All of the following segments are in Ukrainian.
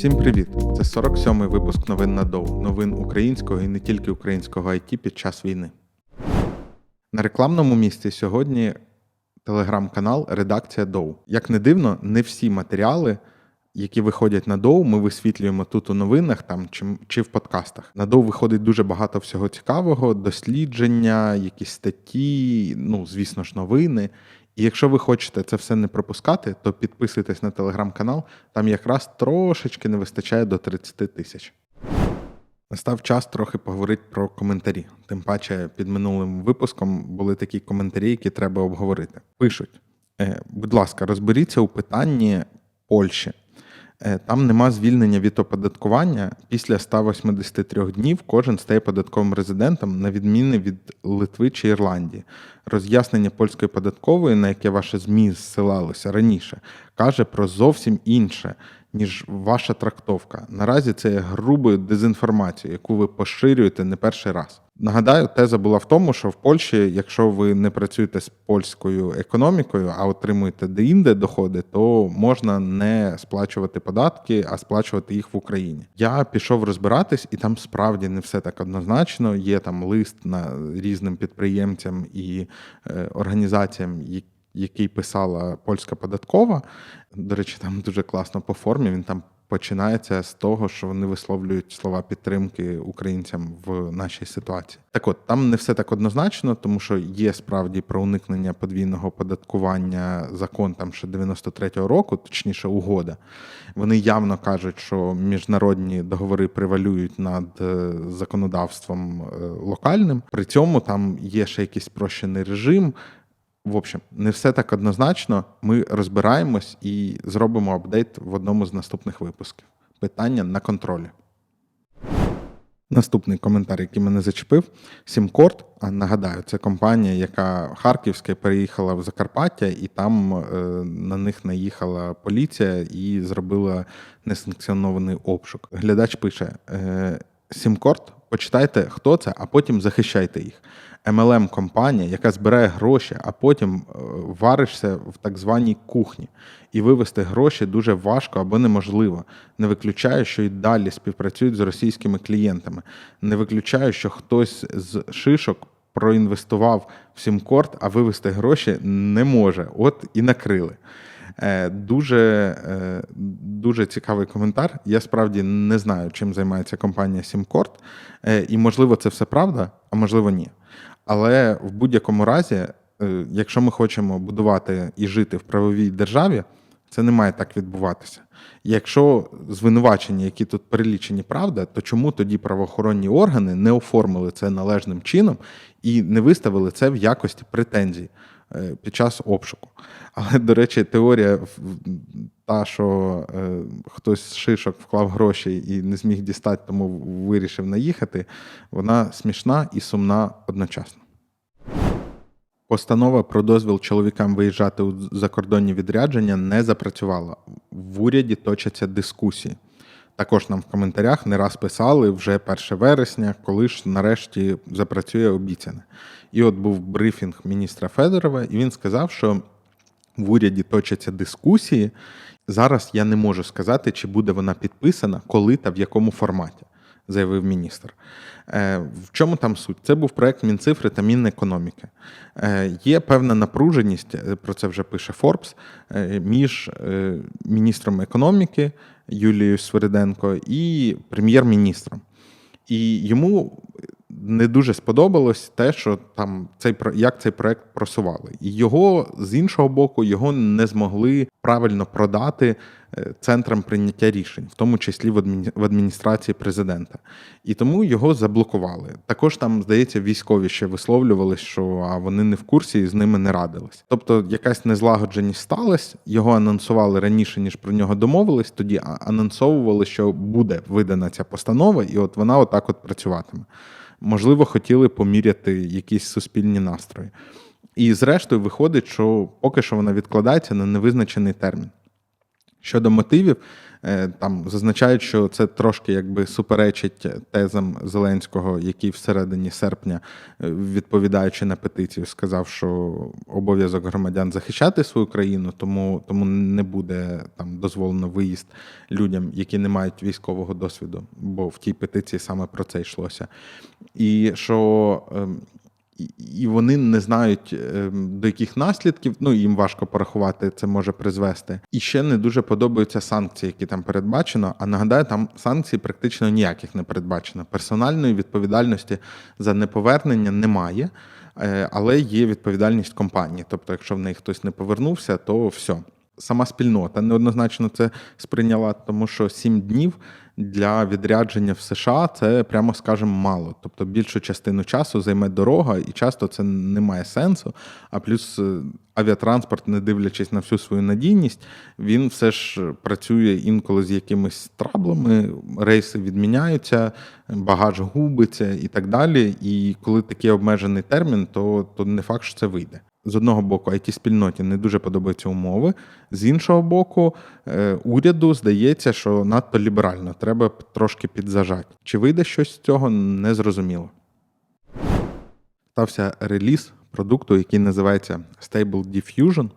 Всім привіт! Це 47-й випуск новин на ДОУ, новин українського і не тільки українського IT під час війни. На рекламному місці сьогодні телеграм-канал Редакція Доу. Як не дивно, не всі матеріали, які виходять на Доу, ми висвітлюємо тут у новинах там чи, чи в подкастах. На Доу виходить дуже багато всього цікавого, дослідження, якісь статті, ну, звісно ж, новини. І якщо ви хочете це все не пропускати, то підписуйтесь на телеграм-канал, там якраз трошечки не вистачає до 30 тисяч. Настав час трохи поговорити про коментарі. Тим паче, під минулим випуском були такі коментарі, які треба обговорити. Пишуть: е, будь ласка, розберіться у питанні Польщі. Е, Там нема звільнення від оподаткування. Після 183 днів кожен стає податковим резидентом, на відміни від Литви чи Ірландії. Роз'яснення польської податкової, на яке ваше ЗМІ зсилалося раніше, каже про зовсім інше, ніж ваша трактовка. Наразі це є грубою дезінформацією, яку ви поширюєте не перший раз. Нагадаю, теза була в тому, що в Польщі, якщо ви не працюєте з польською економікою, а отримуєте деінде доходи, то можна не сплачувати податки, а сплачувати їх в Україні. Я пішов розбиратись, і там справді не все так однозначно. Є там лист на різним підприємцям і е, організаціям, які який писала польська податкова. До речі, там дуже класно по формі. Він там починається з того, що вони висловлюють слова підтримки українцям в нашій ситуації. Так от там не все так однозначно, тому що є справді про уникнення подвійного податкування закон там ще 93-го року, точніше, угода. Вони явно кажуть, що міжнародні договори превалюють над е, законодавством е, локальним. При цьому там є ще якийсь спрощений режим. В общем, не все так однозначно. Ми розбираємось і зробимо апдейт в одному з наступних випусків. Питання на контролі. Наступний коментар, який мене зачепив: Сімкорт. А нагадаю, це компанія, яка харківська переїхала в Закарпаття, і там е, на них наїхала поліція і зробила несанкціонований обшук. Глядач пише: е, Сімкорт, почитайте, хто це, а потім захищайте їх. MLM компанія, яка збирає гроші, а потім е, варишся в так званій кухні. І вивести гроші дуже важко або неможливо. Не виключаю, що й далі співпрацюють з російськими клієнтами. Не виключаю, що хтось з шишок проінвестував в Сімкорт, а вивести гроші не може. От і накрили. Е, Дуже е, дуже цікавий коментар. Я справді не знаю, чим займається компанія Сімкорт. І, можливо, це все правда, а можливо, ні. Але в будь-якому разі, е, якщо ми хочемо будувати і жити в правовій державі, це не має так відбуватися. Якщо звинувачення, які тут перелічені, правда, то чому тоді правоохоронні органи не оформили це належним чином і не виставили це в якості претензій е, під час обшуку? Але, до речі, теорія та, що е, хтось з шишок вклав гроші і не зміг дістати, тому вирішив наїхати, вона смішна і сумна одночасно. Постанова про дозвіл чоловікам виїжджати у закордонні відрядження не запрацювала. В уряді точаться дискусії. Також нам в коментарях не раз писали вже 1 вересня, коли ж нарешті запрацює обіцяне. І от був брифінг міністра Федорова, і він сказав, що в уряді точаться дискусії. Зараз я не можу сказати, чи буде вона підписана, коли та в якому форматі, заявив міністр. Е, в чому там суть? Це був проект Мінцифри та Мінекономіки. Е, Є певна напруженість, е, про це вже пише Форбс, між міністром економіки Юлією Свириденко і прем'єр-міністром. І йому не дуже сподобалось те, що там цей як цей проект просували, і його з іншого боку його не змогли правильно продати центрам прийняття рішень, в тому числі в адміністрації президента. І тому його заблокували. Також там, здається, військові ще висловлювалися, що а вони не в курсі і з ними не радились. Тобто, якась незлагодженість сталася, його анонсували раніше, ніж про нього домовились. Тоді анонсовували, що буде видана ця постанова, і от вона отак от працюватиме можливо, хотіли поміряти якісь суспільні настрої. І, зрештою, виходить, що поки що вона відкладається на невизначений термін. Щодо мотивів, е, там зазначають, що це трошки якби суперечить тезам Зеленського, який всередині серпня, е, відповідаючи на петицію, сказав, що обов'язок громадян захищати свою країну, тому, тому не буде там дозволено виїзд людям, які не мають військового досвіду, бо в тій петиції саме про це йшлося. І що ем, і- вони не знають ем, до яких наслідків, ну їм важко порахувати, це може призвести. І ще не дуже подобаються санкції, які там передбачено. А нагадаю, там санкцій практично ніяких не передбачено. Персональної відповідальності за неповернення немає, е, але є відповідальність компанії. Тобто, якщо в неї хтось не повернувся, то все. Сама спільнота неоднозначно це сприйняла, тому що сім днів для відрядження в США це прямо скажемо мало. Тобто більшу частину часу займе дорога, і часто це не має сенсу. А плюс е, авіатранспорт, не дивлячись на всю свою надійність, він все ж працює інколи з якимись траблами, рейси відміняються, багаж губиться і так далі. І коли такий обмежений термін, то, то не факт, що це вийде. З одного боку, it спільноті не дуже подобаються умови. З іншого боку, е, уряду здається, що надто ліберально, треба трошки підзажати. Чи вийде щось з цього, не зрозуміло. Стався реліз продукту, який називається Stable Diffusion.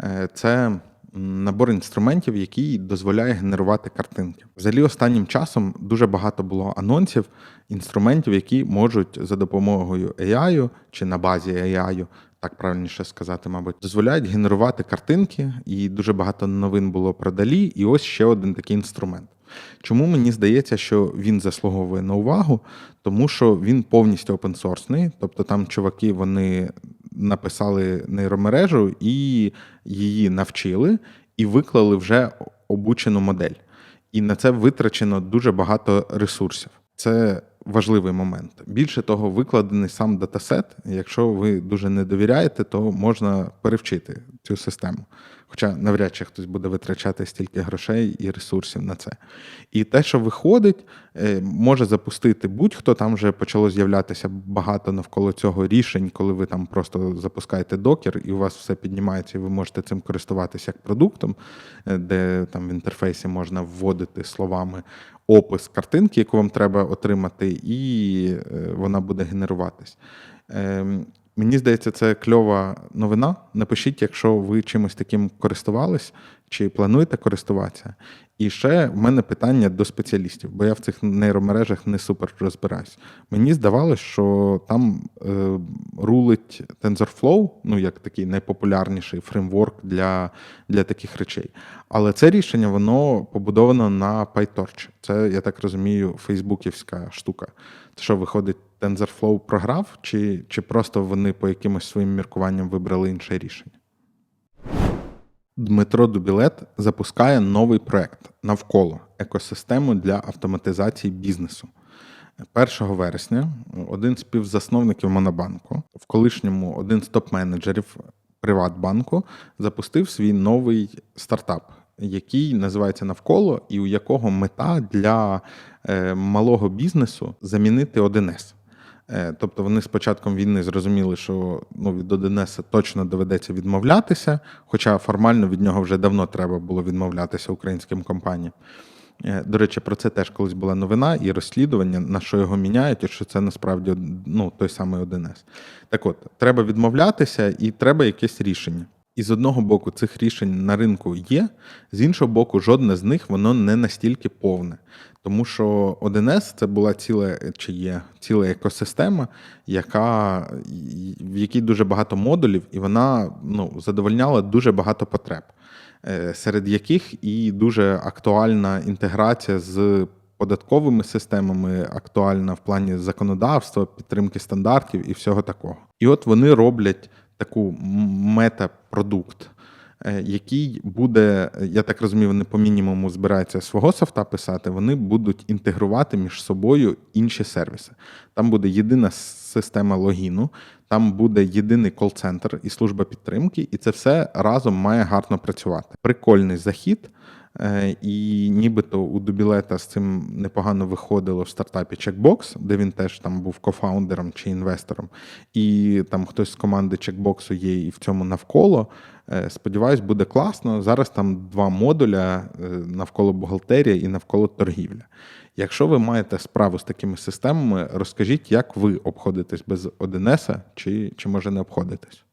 Е, Це набор інструментів, який дозволяє генерувати картинки. Взагалі, останнім часом дуже багато було анонсів інструментів, які можуть за допомогою AI чи на базі AI, так правильніше сказати, мабуть, дозволяють генерувати картинки, і дуже багато новин було про далі. І ось ще один такий інструмент. Чому мені здається, що він заслуговує на увагу? Тому що він повністю опенсорсний, тобто там чуваки вони написали нейромережу і її навчили, і виклали вже обучену модель. І на це витрачено дуже багато ресурсів. Це важливий момент. Більше того, викладений сам датасет. Якщо ви дуже не довіряєте, то можна перевчити цю систему. Хоча навряд чи хтось буде витрачати стільки грошей і ресурсів на це. І те, що виходить, е, може запустити будь-хто. Там вже почало з'являтися багато навколо цього рішень, коли ви там просто запускаєте докер, і у вас все піднімається, і ви можете цим користуватися як продуктом, е, де там в інтерфейсі можна вводити словами опис картинки, яку вам треба отримати, і е, вона буде генеруватись. Мені здається, це кльова новина. Напишіть, якщо ви чимось таким користувались чи плануєте користуватися. І ще в мене питання до спеціалістів, бо я в цих нейромережах не супер розбираюсь. Мені здавалось, що там е, рулить TensorFlow, ну як такий найпопулярніший фреймворк для, для таких речей. Але це рішення воно побудовано на PyTorch. Це, я так розумію, фейсбуківська штука. Це що виходить, TensorFlow програв, чи, чи просто вони по якимось своїм міркуванням вибрали інше рішення? Дмитро Дубілет запускає новий проект навколо екосистему для автоматизації бізнесу. 1 вересня один з співзасновників Монобанку, в колишньому один з топ-менеджерів Приватбанку, запустив свій новий стартап, який називається Навколо, і у якого мета для е, малого бізнесу замінити 1С. Е, Тобто вони з початком війни зрозуміли, що ну, від 1С точно доведеться відмовлятися, хоча формально від нього вже давно треба було відмовлятися українським компаніям. Е, До речі, про це теж колись була новина і розслідування, на що його міняють, і що це насправді ну, той самий 1С. Так от, треба відмовлятися і треба якесь рішення. І з одного боку, цих рішень на ринку є, з іншого боку, жодне з них воно не настільки повне. Тому що 1С це була ціла чи є ціла екосистема, яка, в якій дуже багато модулів, і вона ну, задовольняла дуже багато потреб, е, серед яких і дуже актуальна інтеграція з податковими системами, актуальна в плані законодавства, підтримки стандартів і всього такого. І от вони роблять таку метапродукт, е, який буде, я так розумію, вони по мінімуму збираються свого софта писати, вони будуть інтегрувати між собою інші сервіси. Там буде єдина система логіну, там буде єдиний кол-центр і служба підтримки, і це все разом має гарно працювати. Прикольний захід. Е, І нібито у Дубілета з цим непогано виходило в стартапі Checkbox, де він теж там був кофаундером чи інвестором. І там хтось з команди Checkbox є і в цьому навколо. Е, Сподіваюсь, буде класно. Зараз там два модуля е, навколо бухгалтерія і навколо торгівля. Якщо ви маєте справу з такими системами, розкажіть, як ви обходитесь без 1С, чи, чи може не обходитесь.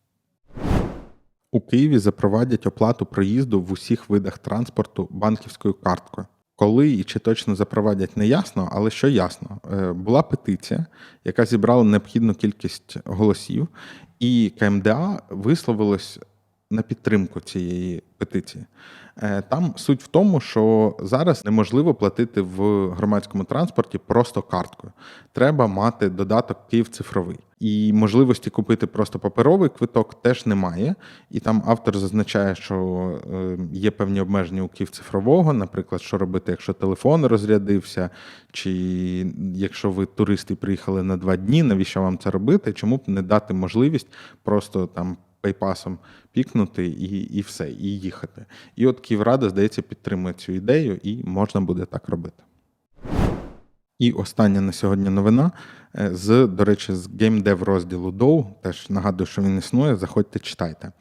У Києві запровадять оплату проїзду в усіх видах транспорту банківською карткою. Коли і чи точно запровадять, не ясно, але що ясно, Е, була петиція, яка зібрала необхідну кількість голосів, і КМДА висловилось на підтримку цієї петиції. Е, Там суть в тому, що зараз неможливо платити в громадському транспорті просто карткою. Треба мати додаток Київ цифровий. І можливості купити просто паперовий квиток теж немає. І там автор зазначає, що е, є певні обмеження у Київ цифрового, наприклад, що робити, якщо телефон розрядився, чи якщо ви туристи приїхали на два дні, навіщо вам це робити? Чому б не дати можливість просто там пейпасом пікнути і, і все, і їхати. І от Київрада, здається, підтримує цю ідею, і можна буде так робити. І остання на сьогодні новина е, з, до речі, з геймдев розділу Dow. Теж нагадую, що він існує. Заходьте, читайте.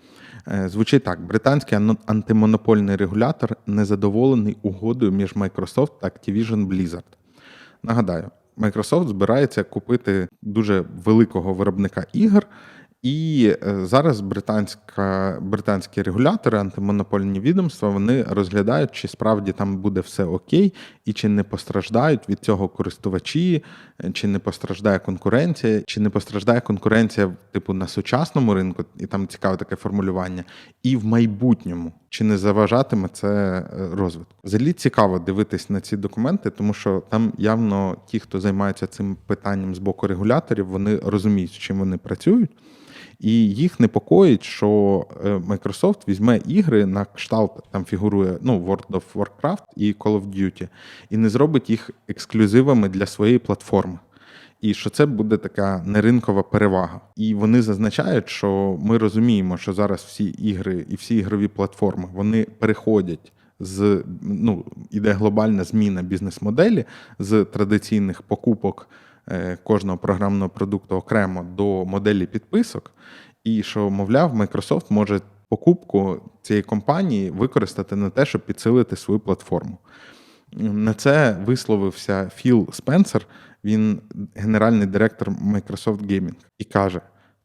Е, Звучить так: британський антимонопольний регулятор незадоволений угодою між Microsoft та Activision Blizzard. Нагадаю, Microsoft збирається купити дуже великого виробника ігор. І е, зараз британська, британські регулятори, антимонопольні відомства, вони розглядають, чи справді там буде все окей, і чи не постраждають від цього користувачі, е, чи не постраждає конкуренція, чи не постраждає конкуренція типу на сучасному ринку, і там цікаве таке формулювання, і в майбутньому, чи не заважатиме це е, розвитку. Взагалі цікаво дивитись на ці документи, тому що там явно ті, хто займаються цим питанням з боку регуляторів, вони розуміють, з чим вони працюють. І їх непокоїть, що е, Microsoft візьме ігри на кшталт, там фігурує ну, World of Warcraft і Call of Duty, і не зробить їх ексклюзивами для своєї платформи. І що це буде така неринкова перевага. І вони зазначають, що ми розуміємо, що зараз всі ігри і всі ігрові платформи вони переходять з ну, іде глобальна зміна бізнес-моделі з традиційних покупок кожного програмного продукту окремо до моделі підписок, і що, мовляв, Microsoft може покупку цієї компанії використати на те, щоб підсилити свою платформу. На це висловився Філ Спенсер, він генеральний директор Microsoft Gaming, і каже: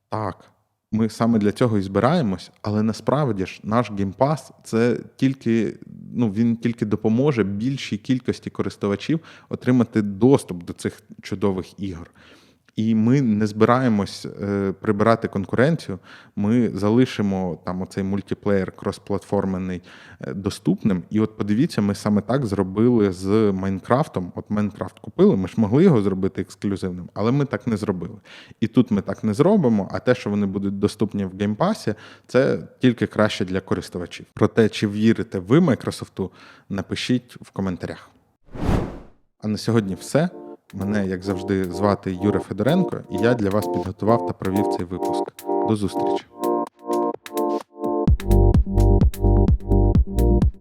так, ми саме для цього і збираємось, але насправді ж наш Pass це тільки ну він тільки допоможе більшій кількості користувачів отримати доступ до цих чудових ігор. І ми не збираємось е, прибирати конкуренцію. Ми залишимо там оцей мультиплеєр кросплатформений е, доступним. І от подивіться, ми саме так зробили з Майнкрафтом. От Майнкрафт купили, ми ж могли його зробити ексклюзивним, але ми так не зробили. І тут ми так не зробимо. А те, що вони будуть доступні в геймпасі, це тільки краще для користувачів. Про те, чи вірите ви Майкрософту, напишіть в коментарях. А на сьогодні все. Мене, як завжди, звати Юра Федоренко, і я для вас підготував та провів цей випуск. До зустрічі!